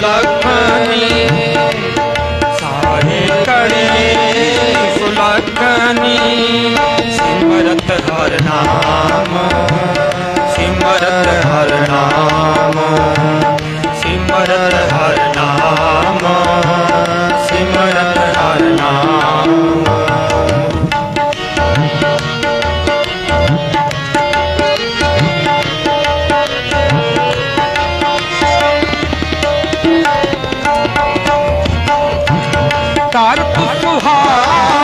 ਸੁਲਖਣੀ ਸਾਹਿ ਕਰੇ ਸੁਲਖਣੀ ਸਿਮਰਤ ਹਰ ਨਾਮ ਸਿਮਰਤ ਹਰ ਨਾਮ তার উপহার